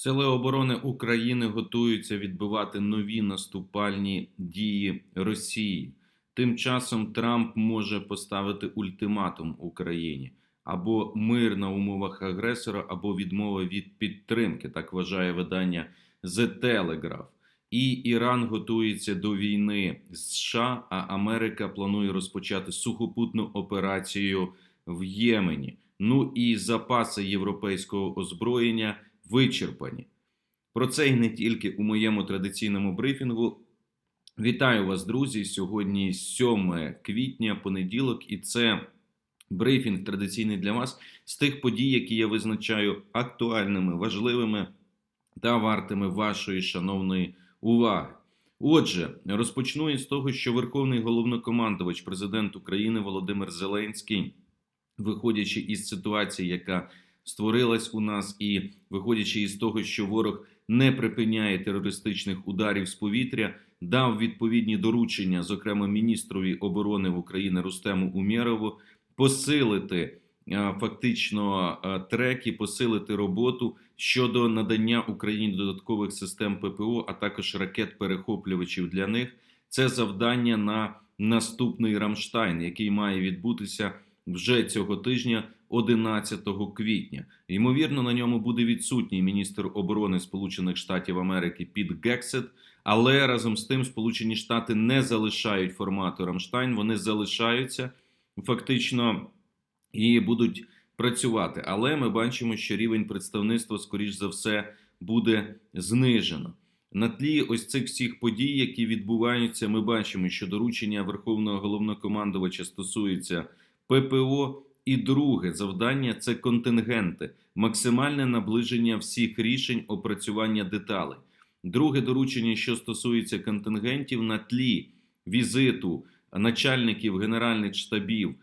Сили оборони України готуються відбивати нові наступальні дії Росії. Тим часом Трамп може поставити ультиматум Україні або мир на умовах агресора, або відмова від підтримки, так вважає видання The Telegraph. І Іран готується до війни з США, а Америка планує розпочати сухопутну операцію в Ємені. Ну і запаси європейського озброєння вичерпані. Про це і не тільки у моєму традиційному брифінгу. Вітаю вас, друзі! Сьогодні 7 квітня, понеділок, і це брифінг традиційний для вас з тих подій, які я визначаю актуальними, важливими та вартими вашої шановної уваги. Отже, розпочну із того, що Верховний головнокомандувач, президент України Володимир Зеленський, виходячи із ситуації, яка створилась у нас, і виходячи із того, що ворог не припиняє терористичних ударів з повітря, дав відповідні доручення, зокрема міністрові оборони в Україні Рустему Умєрову, посилити фактично треки, посилити роботу щодо надання Україні додаткових систем ППО, а також ракет-перехоплювачів для них. Це завдання на наступний Рамштайн, який має відбутися вже цього тижня, 11 квітня. Ймовірно, на ньому буде відсутній міністр оборони Сполучених Штатів Америки Піт Гексет. Але разом з тим, Сполучені Штати не залишають формату Рамштайн, вони залишаються фактично і будуть працювати. Але ми бачимо, що рівень представництва, скоріш за все, буде знижено. На тлі ось цих всіх подій, які відбуваються, ми бачимо, що доручення Верховного головнокомандувача стосується ППО. І друге завдання це контингенти, максимальне наближення всіх рішень опрацювання деталей. Друге доручення, що стосується контингентів, на тлі візиту начальників генеральних штабів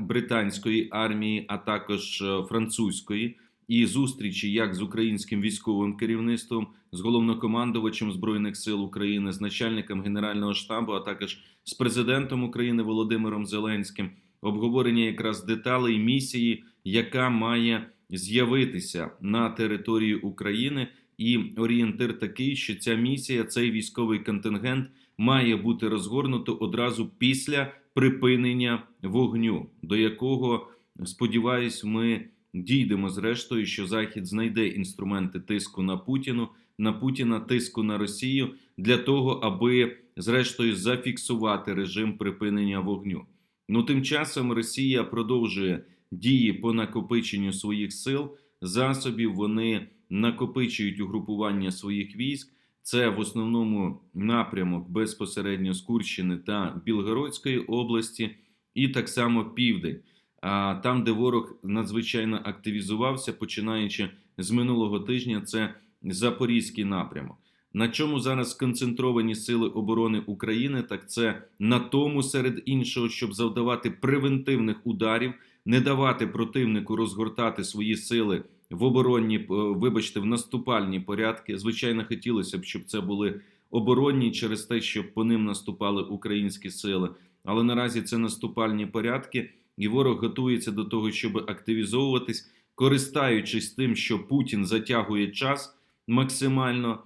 британської армії, а також е, французької, і зустрічі як з українським військовим керівництвом, з головнокомандувачем збройних сил України, з начальником генерального штабу, а також з президентом України Володимиром Зеленським обговорення якраз деталей місії, яка має з'явитися на території України, і орієнтир такий, що ця місія, цей військовий контингент, має бути розгорнуто одразу після припинення вогню, до якого сподіваюсь, ми дійдемо зрештою, що Захід знайде інструменти тиску на Путіну, на Путіна, тиску на Росію для того, аби зрештою зафіксувати режим припинення вогню. Ну, тим часом Росія продовжує дії по накопиченню своїх сил, засобів. Вони накопичують угрупування своїх військ. Це в основному напрямок безпосередньо з Курщини та Білгородської області, і так само південь. А там, де ворог надзвичайно активізувався, починаючи з минулого тижня, це Запорізький напрямок. На чому зараз сконцентровані сили оборони України? Так це на тому, серед іншого, щоб завдавати превентивних ударів, не давати противнику розгортати свої сили в оборонні, е, вибачте, в наступальні порядки. Звичайно, хотілося б, щоб це були оборонні через те, щоб по ним наступали українські сили. Але наразі це наступальні порядки, і ворог готується до того, щоб активізовуватись, користаючись тим, що Путін затягує час максимально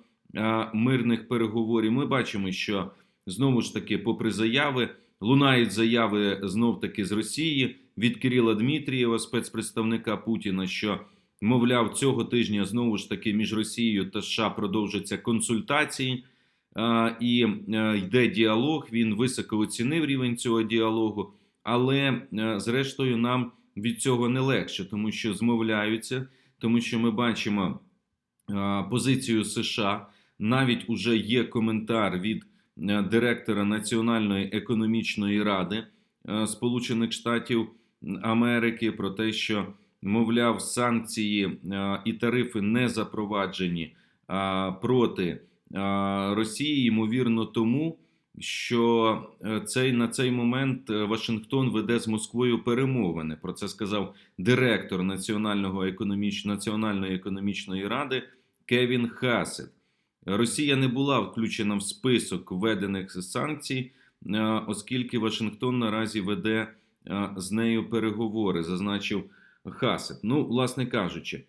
мирних переговорів. Ми бачимо, що знову ж таки, попри заяви, лунають заяви знов таки з Росії від Кирила Дмитрієва, спецпредставника Путіна, що мовляв, цього тижня знову ж таки між Росією та США продовжаться консультації. І йде діалог. Він високо оцінив рівень цього діалогу, але зрештою нам від цього не легше, тому що змовляються, тому що ми бачимо позицію США. Навіть уже є коментар від директора Національної економічної ради Сполучених Штатів Америки про те, що мовляв санкції і тарифи не запроваджені проти Росії, ймовірно, тому. Що цей на цей момент Вашингтон веде з Москвою перемовини. Про це сказав директор Національного економіч... Національної економічної ради Кевін Хасет. Росія не була включена в список введених санкцій, оскільки Вашингтон наразі веде з нею переговори, зазначив Хасет. Ну, власне кажучи,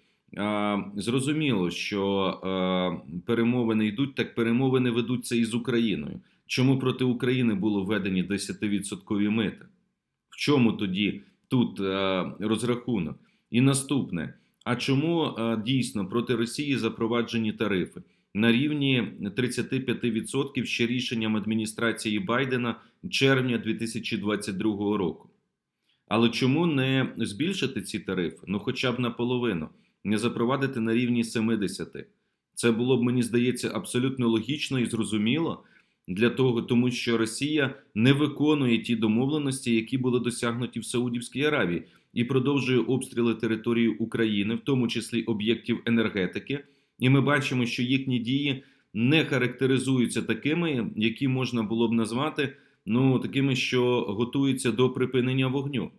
Зрозуміло, що е, перемовини йдуть, так перемовини ведуться із Україною. Чому проти України було введені 10% мита? В чому тоді тут е, розрахунок? І наступне: а чому е, дійсно проти Росії запроваджені тарифи на рівні 35% ще рішенням адміністрації Байдена червня 2022 року? Але чому не збільшити ці тарифи? Ну, хоча б наполовину, не запровадити на рівні 70. Це було б, мені здається, абсолютно логічно і зрозуміло для того, тому що Росія не виконує ті домовленості, які були досягнуті в Саудівській Аравії, і продовжує обстріли території України, в тому числі об'єктів енергетики. І ми бачимо, що їхні дії не характеризуються такими, які можна було б назвати ну такими, що готуються до припинення вогню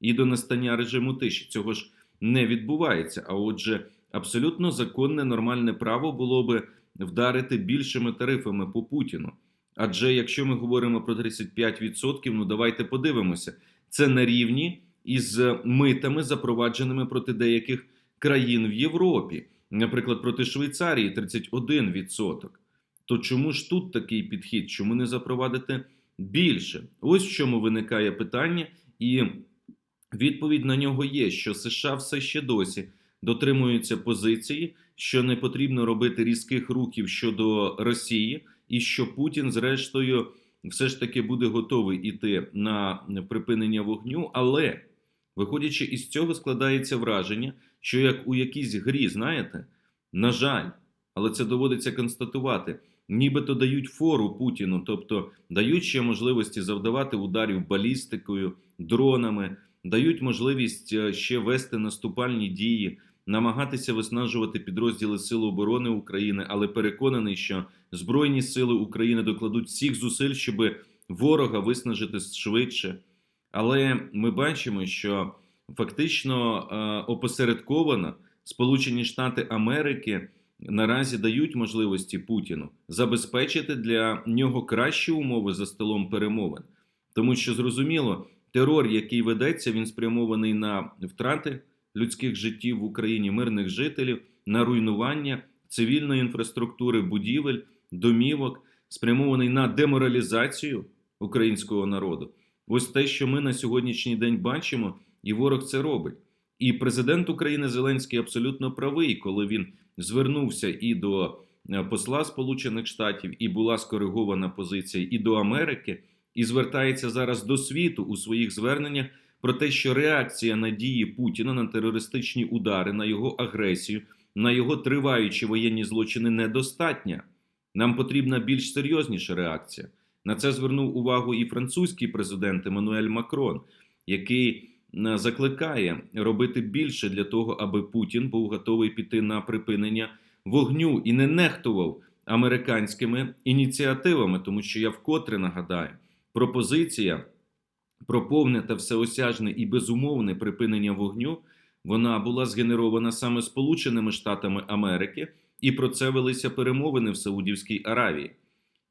і до настання режиму тиші. Цього ж не відбувається. А отже, абсолютно законне нормальне право було би вдарити більшими тарифами по Путіну. Адже якщо ми говоримо про 35%, ну давайте подивимося, це на рівні із митами, запровадженими проти деяких країн в Європі, наприклад, проти Швейцарії 31%. То чому ж тут такий підхід? Чому не запровадити більше? Ось в чому виникає питання, і відповідь на нього є: що США все ще досі дотримуються позиції, що не потрібно робити різких руків щодо Росії, і що Путін, зрештою, все ж таки буде готовий іти на припинення вогню. Але виходячи із цього, складається враження, що як у якійсь грі, знаєте, на жаль, але це доводиться констатувати. Нібито дають фору Путіну, тобто дають ще можливості завдавати ударів балістикою, дронами, дають можливість е, ще вести наступальні дії, намагатися виснажувати підрозділи Сил оборони України, але переконаний, що Збройні сили України докладуть всіх зусиль, щоб ворога виснажити швидше. Але ми бачимо, що фактично е, опосередковано Сполучені Штати Америки наразі дають можливості Путіну забезпечити для нього кращі умови за столом перемовин, тому що зрозуміло, терор, який ведеться, він спрямований на втрати людських життів в Україні, мирних жителів, на руйнування цивільної інфраструктури, будівель, домівок, спрямований на деморалізацію українського народу. Ось те, що ми на сьогоднішній день бачимо, і ворог це робить. І президент України Зеленський абсолютно правий, коли він звернувся і до е, посла Сполучених Штатів, і була скоригована позиція, і до Америки, і звертається зараз до світу у своїх зверненнях про те, що реакція на дії Путіна на терористичні удари, на його агресію, на його триваючі воєнні злочини недостатня. Нам потрібна більш серйозніша реакція. На це звернув увагу і французький президент Еммануель Макрон, який закликає робити більше для того, аби Путін був готовий піти на припинення вогню і не нехтував американськими ініціативами, тому що я вкотре нагадаю, пропозиція про повне та всеосяжне і безумовне припинення вогню вона була згенерована саме Сполученими Штатами Америки, і про це велися перемовини в Саудівській Аравії.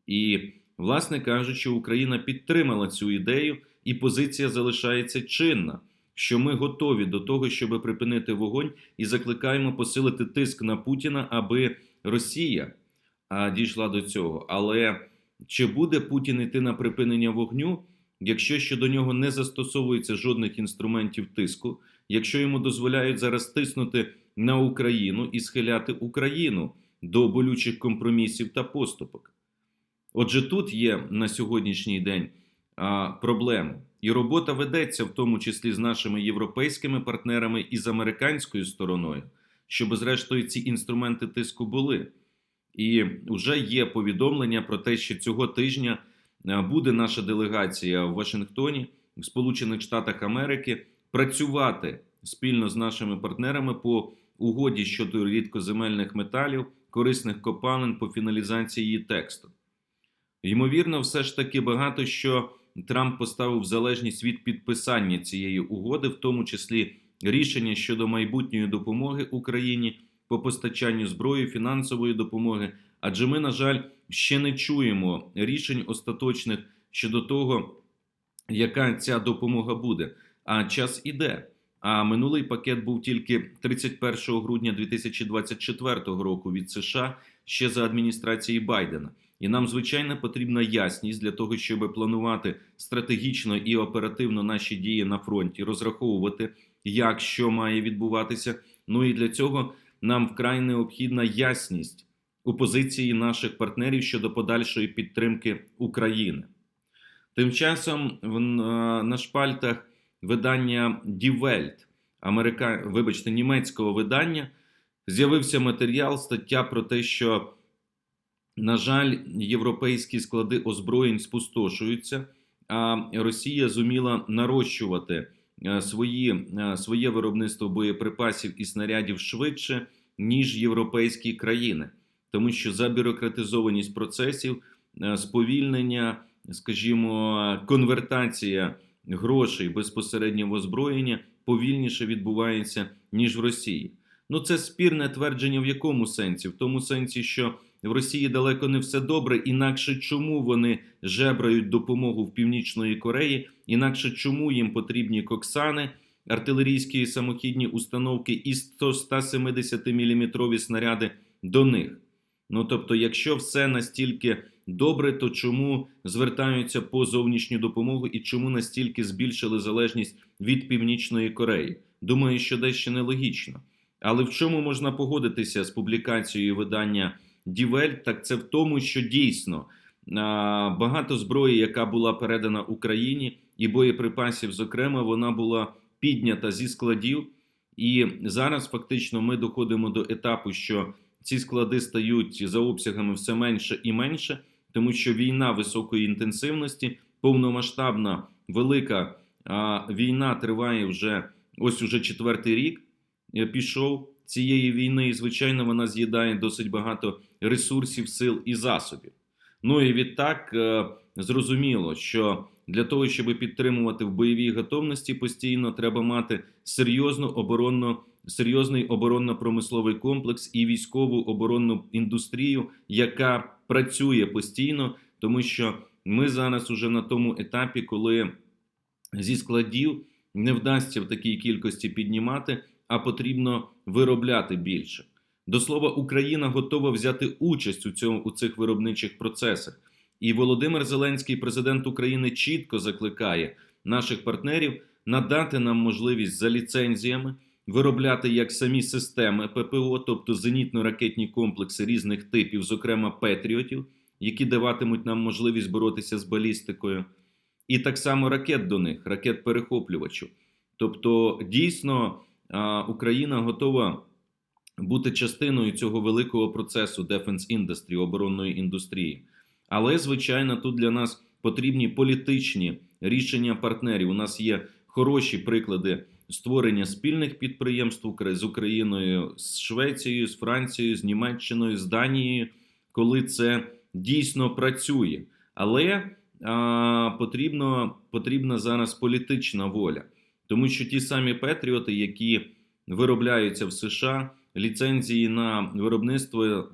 І, власне кажучи, Україна підтримала цю ідею, і позиція залишається чинна, що ми готові до того, щоб припинити вогонь, і закликаємо посилити тиск на Путіна, аби Росія дійшла до цього. Але чи буде Путін йти на припинення вогню, якщо щодо нього не застосовується жодних інструментів тиску, якщо йому дозволяють зараз тиснути на Україну і схиляти Україну до болючих компромісів та поступок? Отже, тут є на сьогоднішній день проблеми. І робота ведеться в тому числі з нашими європейськими партнерами і з американською стороною, щоб, зрештою, ці інструменти тиску були. І вже є повідомлення про те, що цього тижня буде наша делегація в Вашингтоні, в Сполучених Штатах Америки, працювати спільно з нашими партнерами по угоді щодо рідкоземельних металів, корисних копалин по фіналізації її тексту. Ймовірно, все ж таки багато що Трамп поставив залежність від підписання цієї угоди, в тому числі рішення щодо майбутньої допомоги Україні по постачанню зброї, фінансової допомоги. Адже ми, на жаль, ще не чуємо рішень остаточних щодо того, яка ця допомога буде. А час іде. А минулий пакет був тільки 31 грудня 2024 року від США ще за адміністрації Байдена. І нам звичайно потрібна ясність для того, щоб планувати стратегічно і оперативно наші дії на фронті, розраховувати, як що має відбуватися. Ну і для цього нам вкрай необхідна ясність у позиції наших партнерів щодо подальшої підтримки України. Тим часом в, е, на шпальтах видання Welt, Америка, вибачте, німецького видання, з'явився матеріал, стаття про те, що, на жаль, європейські склади озброєнь спустошуються, а Росія зуміла нарощувати е, свої, е, своє виробництво боєприпасів і снарядів швидше, ніж європейські країни, тому що забюрократизованість процесів, е, сповільнення, скажімо, конвертація грошей безпосередньо в озброєння повільніше відбувається ніж в Росії. Ну це спірне твердження в якому сенсі? В тому сенсі, що в Росії далеко не все добре, інакше чому вони жебрають допомогу в Північної Кореї, інакше чому їм потрібні коксани, артилерійські самохідні установки і 170 мм снаряди до них. Ну тобто, якщо все настільки добре, то чому звертаються по зовнішню допомогу і чому настільки збільшили залежність від Північної Кореї? Думаю, що дещо нелогічно. Але в чому можна погодитися з публікацією видання Дівель, так це в тому, що дійсно багато зброї, яка була передана Україні, і боєприпасів, зокрема, вона була піднята зі складів. І зараз фактично ми доходимо до етапу, що ці склади стають за обсягами все менше і менше, тому що війна високої інтенсивності, повномасштабна велика війна триває вже ось уже четвертий рік. е, Пішов цієї війни, і звичайно, вона з'їдає досить багато ресурсів, сил і засобів. Ну і відтак е, зрозуміло, що для того, щоб підтримувати в бойовій готовності, постійно треба мати серйозну оборонну, серйозний оборонно-промисловий комплекс і військову оборонну індустрію, яка працює постійно, тому що ми зараз уже на тому етапі, коли зі складів не вдасться в такій кількості піднімати, а потрібно виробляти більше. До слова, Україна готова взяти участь у цьому у цих виробничих процесах. І Володимир Зеленський, президент України, чітко закликає наших партнерів надати нам можливість за ліцензіями виробляти як самі системи ППО, тобто зенітно-ракетні комплекси різних типів, зокрема Петріотів, які даватимуть нам можливість боротися з балістикою, і так само ракет до них, ракет перехоплювачів. Тобто, дійсно, Україна готова бути частиною цього великого процесу Defense Industry, оборонної індустрії. Але, звичайно, тут для нас потрібні політичні рішення партнерів. У нас є хороші приклади створення спільних підприємств з Україною, з Швецією, з Францією, з Німеччиною, з Данією, коли це дійсно працює. Але а, потрібно, потрібна зараз політична воля, тому що ті самі Петріоти, які виробляються в США, ліцензії на виробництво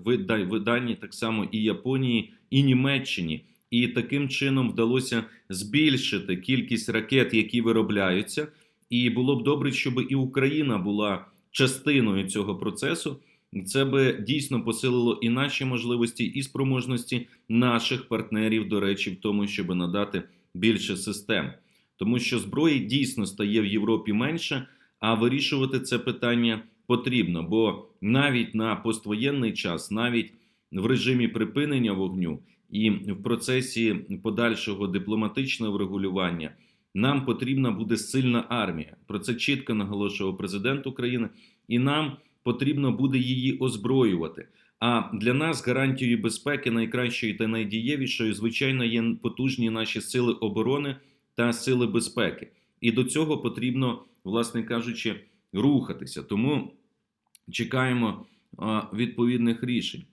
видані так само і Японії, і Німеччині. І таким чином вдалося збільшити кількість ракет, які виробляються. І було б добре, щоб і Україна була частиною цього процесу. Це би дійсно посилило і наші можливості, і спроможності наших партнерів, до речі, в тому, щоб надати більше систем, тому що зброї дійсно стає в Європі менше, а вирішувати це питання потрібно. Бо навіть на поствоєнний час, навіть в режимі припинення вогню і в процесі подальшого дипломатичного врегулювання. Нам потрібна буде сильна армія. Про це чітко наголошував президент України, і нам потрібно буде її озброювати. А для нас гарантією безпеки найкращою та найдієвішою, звичайно, є потужні наші сили оборони та сили безпеки. І до цього потрібно, власне кажучи, рухатися. Тому чекаємо відповідних рішень.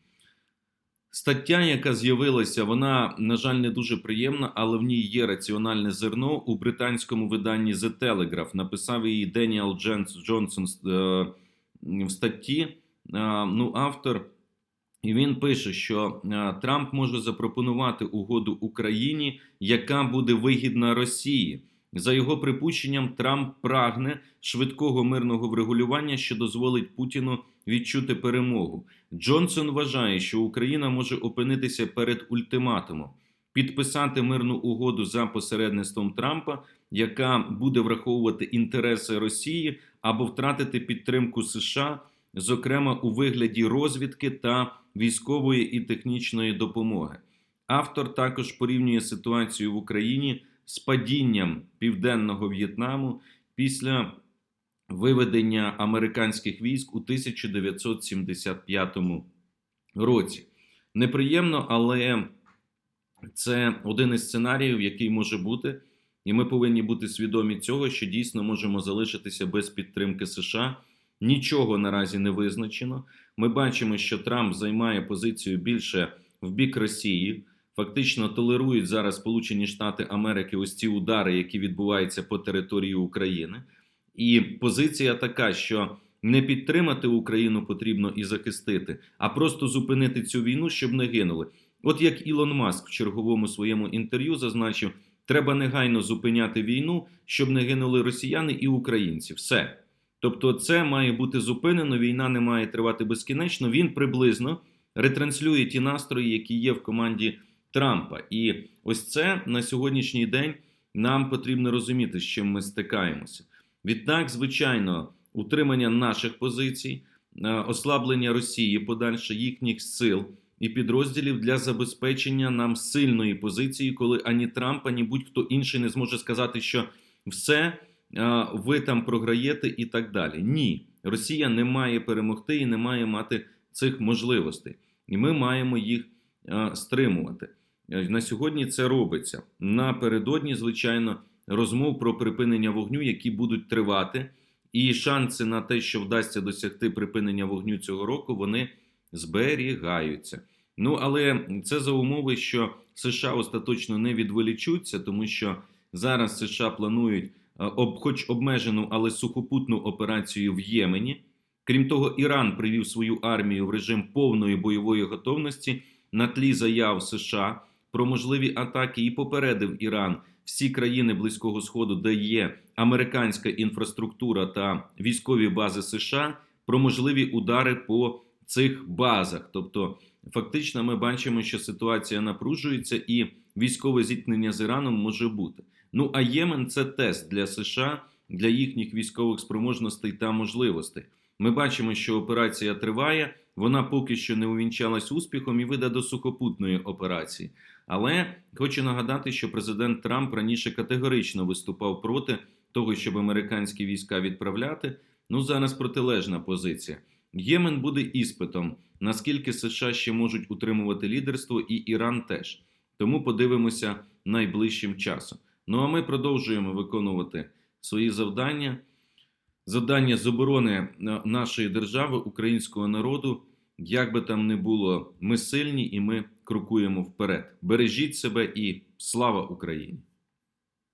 Стаття, яка з'явилася, вона, на жаль, не дуже приємна, але в ній є раціональне зерно. У британському виданні The Telegraph написав її Деніел Джонсон е, в статті. Е, ну, автор, і він пише, що е, Трамп може запропонувати угоду Україні, яка буде вигідна Росії. За його припущенням, Трамп прагне швидкого мирного врегулювання, що дозволить Путіну відчути перемогу. Джонсон вважає, що Україна може опинитися перед ультиматумом підписати мирну угоду за посередництвом Трампа, яка буде враховувати інтереси Росії або втратити підтримку США, зокрема у вигляді розвідки та військової і технічної допомоги. Автор також порівнює ситуацію в Україні з падінням південного В'єтнаму після виведення американських військ у 1975 році. Неприємно, але це один із сценаріїв, який може бути, і ми повинні бути свідомі цього, що дійсно можемо залишитися без підтримки США. Нічого наразі не визначено. Ми бачимо, що Трамп займає позицію більше в бік Росії. Фактично толерують зараз Сполучені Штати Америки ось ці удари, які відбуваються по території України. І позиція така, що не підтримати Україну потрібно і захистити, а просто зупинити цю війну, щоб не гинули. От як Ілон Маск в черговому своєму інтерв'ю зазначив, треба негайно зупиняти війну, щоб не гинули росіяни і українці. Все. Тобто, це має бути зупинено. Війна не має тривати безкінечно. Він приблизно ретранслює ті настрої, які є в команді Трампа. І ось це на сьогоднішній день нам потрібно розуміти, з чим ми стикаємося. Відтак, звичайно, утримання наших позицій, е, ослаблення Росії, подальше їхніх сил і підрозділів для забезпечення нам сильної позиції, коли ані Трамп, ані будь-хто інший не зможе сказати, що все ви там програєте і так далі. Ні, Росія не має перемогти і не має мати цих можливостей, і ми маємо їх стримувати. Е, На сьогодні це робиться напередодні, звичайно, розмов про припинення вогню, які будуть тривати, і шанси на те, що вдасться досягти припинення вогню цього року, вони зберігаються. Ну але це за умови, що США остаточно не відволічуться, тому що зараз США планують, об, хоч обмежену, але сухопутну операцію в Ємені. Крім того, Іран привів свою армію в режим повної бойової готовності на тлі заяв США про можливі атаки і попередив Іран всі країни Близького Сходу, де є американська інфраструктура та військові бази США, про можливі удари по цих базах. Тобто, фактично, ми бачимо, що ситуація напружується, і військове зіткнення з Іраном може бути. Ну а Ємен це тест для США для їхніх військових спроможностей та можливостей. Ми бачимо, що операція триває. Вона поки що не увінчалась успіхом і веде до сухопутної операції. Але хочу нагадати, що президент Трамп раніше категорично виступав проти того, щоб американські війська відправляти. Ну зараз протилежна позиція. Ємен буде іспитом, наскільки США ще можуть утримувати лідерство, і Іран теж. Тому подивимося найближчим часом. Ну а ми продовжуємо виконувати свої завдання. Завдання з оборони е, нашої держави, українського народу, як би там не було, ми сильні і ми крокуємо вперед. Бережіть себе і слава Україні!